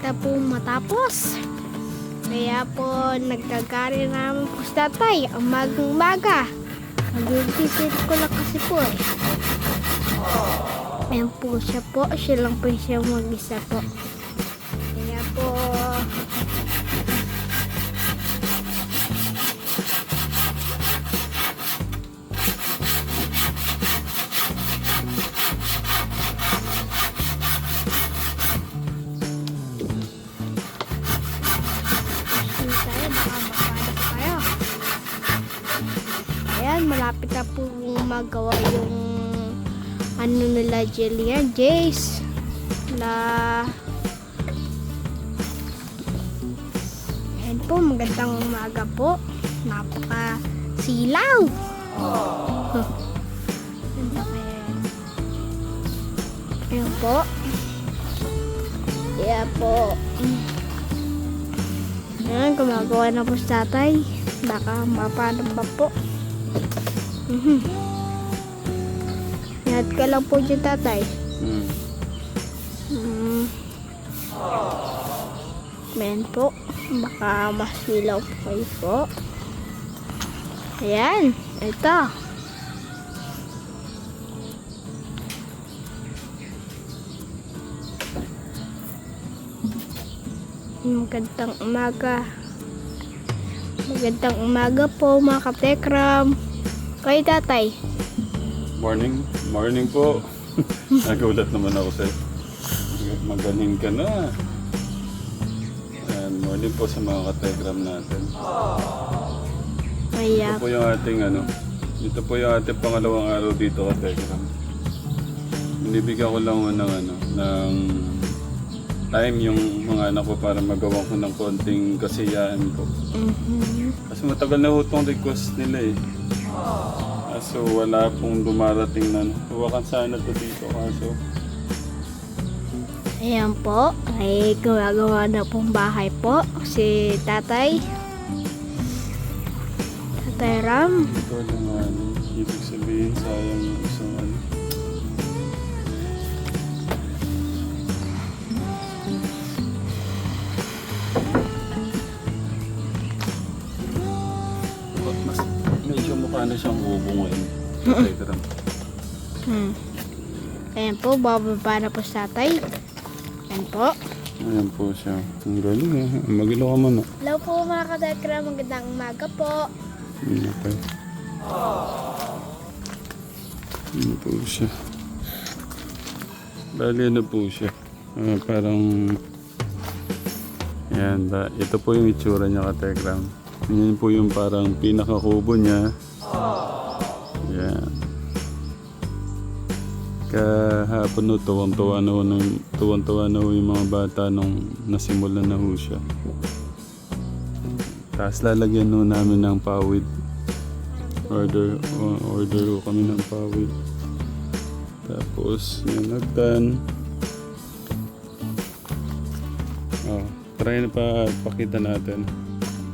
na po matapos. Kaya po nagkagari namin po si tatay ang magang maga. Mag-visit ko lang kasi po eh. Ayan po siya po. Siya lang po siya mag-isa po. Kaya po malapit na po magawa yung ano nila Jillian, Jace, na Ayan po, magandang umaga po. Napaka silaw. Huh. Yan. Ayan po. Kaya po. Ayan, gumagawa na po si tatay. Baka mapano ba po. Mhm. Ingat ka lang po dyan tatay. Hmm. Mm. Men po. Baka masilaw po kayo po. Ayan. Ito. Magandang umaga. Magandang umaga po mga katekram. Kayo tatay. Morning. Morning po. Nagulat naman ako sa'yo. Magaling ka na. And morning po sa mga kategram natin. Ito Kaya po yung ating ano. Ito po yung ating pangalawang araw dito kategram. Binibigyan ko lang ho ng ano, ng time yung mga anak ko para magawa ko ng konting kasiyaan ko. Mhm. Kasi matagal na ho itong request nila eh. Kaso wala pong dumarating na huwakan sana to dito kaso. Ayan po, ay gumagawa na pong bahay po. Si tatay. Tatay Ram. ito lang ano, ibig sabihin sayang siyang ngayon. Telegram. Hmm. Ayan po, bababa na po si tatay. Ayan po. Ayan po siya. Ang galing eh. Magilo ka man. Hello po mga katekra, magandang umaga po. Okay. Ano po siya? Bali ano po siya? Ah, parang... Yan ba? Ito po yung itsura niya ka Tekram. Yan po yung parang pinakakubo niya. Yan. Kahapon no, tuwang-tuwa na ho, tuwang-tuwa na ho yung mga bata nung nasimulan na ho siya. Tapos lalagyan ho namin ng pawid. Order, o- order ho kami ng pawid. Tapos, yung nagtan. Oh, try na pa pakita natin.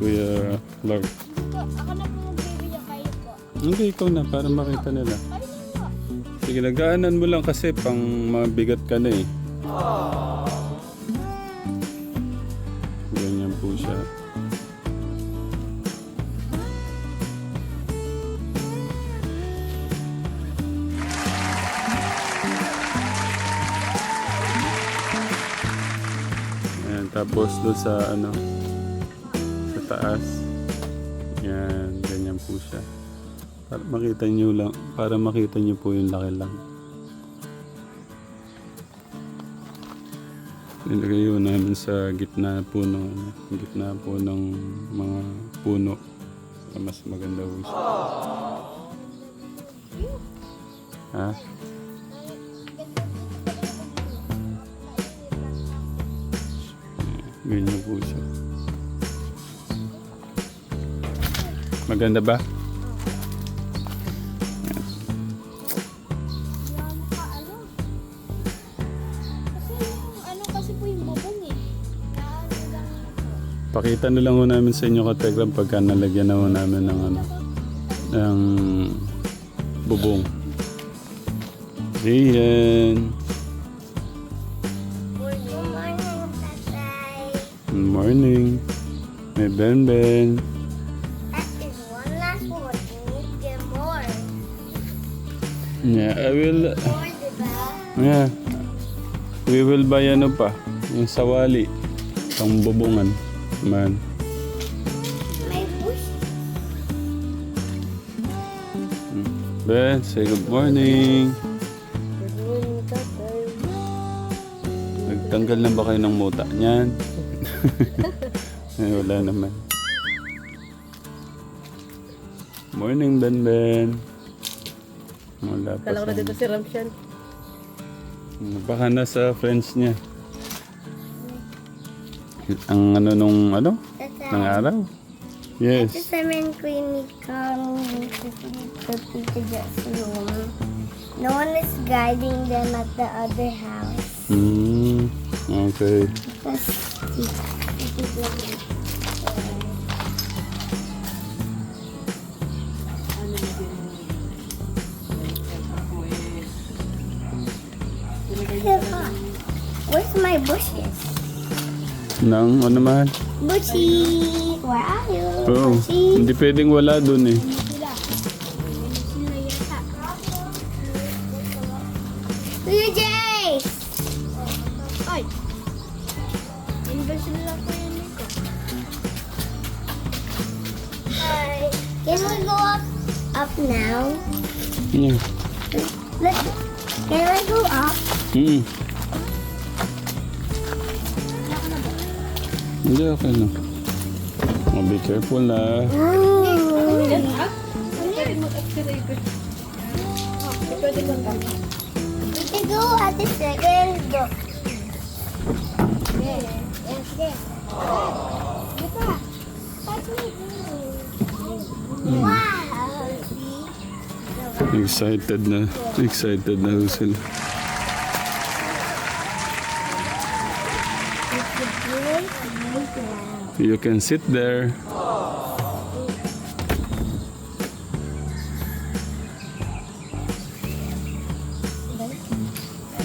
Kuya Clark. Ako na po. Hindi, ikaw na, para makita nila. Sige, nagaanan mo lang kasi pang mabigat ka na eh. Ganyan po siya. Ayan, tapos doon sa ano, sa taas. Yan, ganyan po siya. Makita niyo lang, para makita niyo po yung laki lang. Nilagay yun namin sa gitna po ng gitna po ng mga puno. Para mas maganda po siya. Ha? Ganyan po siya. Maganda ba? Pakita na lang ho namin sa inyo kategram pagka nalagyan na ho namin ng ano ng bubong. Tatay. Good morning. May Ben Ben. That is one last one. You need to get more. Yeah, I will... More, diba? Yeah. We will buy ano pa. Yung sawali. Pang bubungan. Man. May bush. Ben, say good morning. Nagtanggal na ba kayo ng muta niyan? Ay, wala naman. Morning, Ben Ben. Wala pa Kala ko na dito si Ramshan. Baka nasa friends niya. Ang ano nung ano? That's Ng araw? Yes. Sasabihin ko yung ikaw Tita Jess room. No one is guiding them at the other house. Hmm. Okay. Because Where's my bushes? Nang ano man? Bushy! Where are you? Oo. Bushy! Hindi pwedeng wala dun eh. Sila. Sila. Kuya Jace! Ay! Lang ko yan nito. Hi! Can we go up, up now? Yeah. Let's, can we go up? Hmm. Hindi, okay lang. Oh, be careful na. We can go at the second door. Yes, yes, yes. Diba? That's me. Wow! See? Excited na. Excited na sila. You can sit there.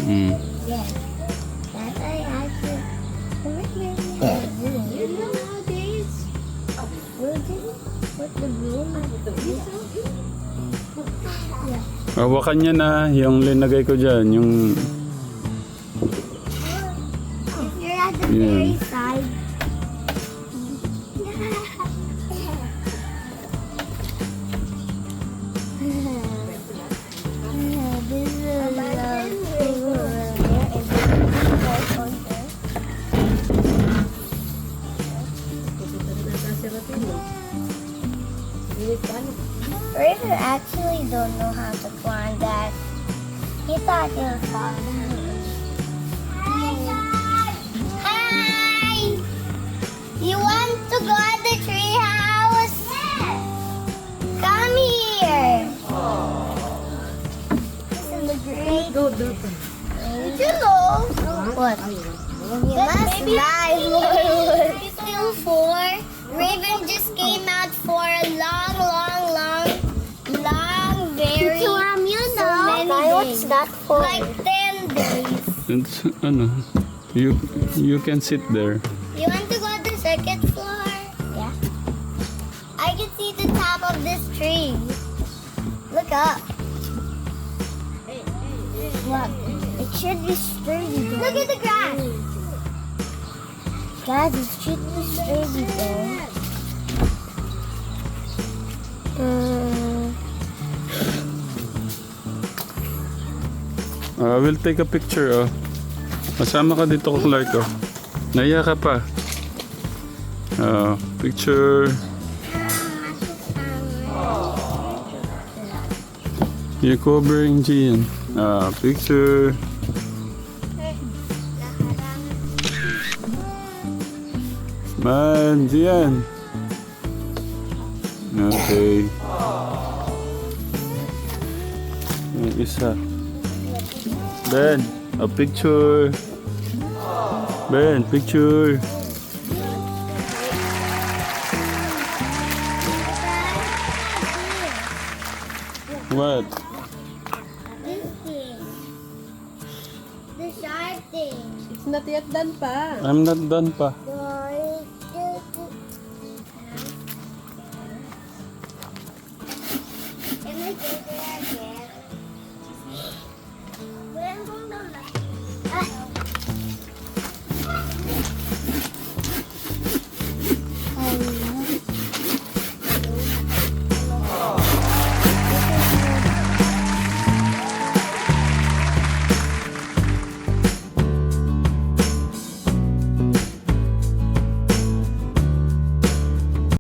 Yeah. Hawakan niya na yung linagay ko dyan. Yung... side. Raven actually don't know how to climb that. He thought he was falling go. What? You must lie, Still four. Raven just came out for a long, long, long, long, very. you know. many days. that for? Like 10 days. It's, uh, ano, you, you can sit there. You want to go to the second floor? Yeah. I can see the top of this tree. Look up. What? It should be sturdy. Look at the grass. Guys, it should be sturdy though. Mm. I will take a picture, oh. Masama ka dito Clark, oh. Naiya ka pa. Oh, picture. You're covering Gian. Ah, picture. Man, Gian. Okay. Yung isa. Ben, a picture. Ben, picture. What? It's not yet done pa. I'm not done pa.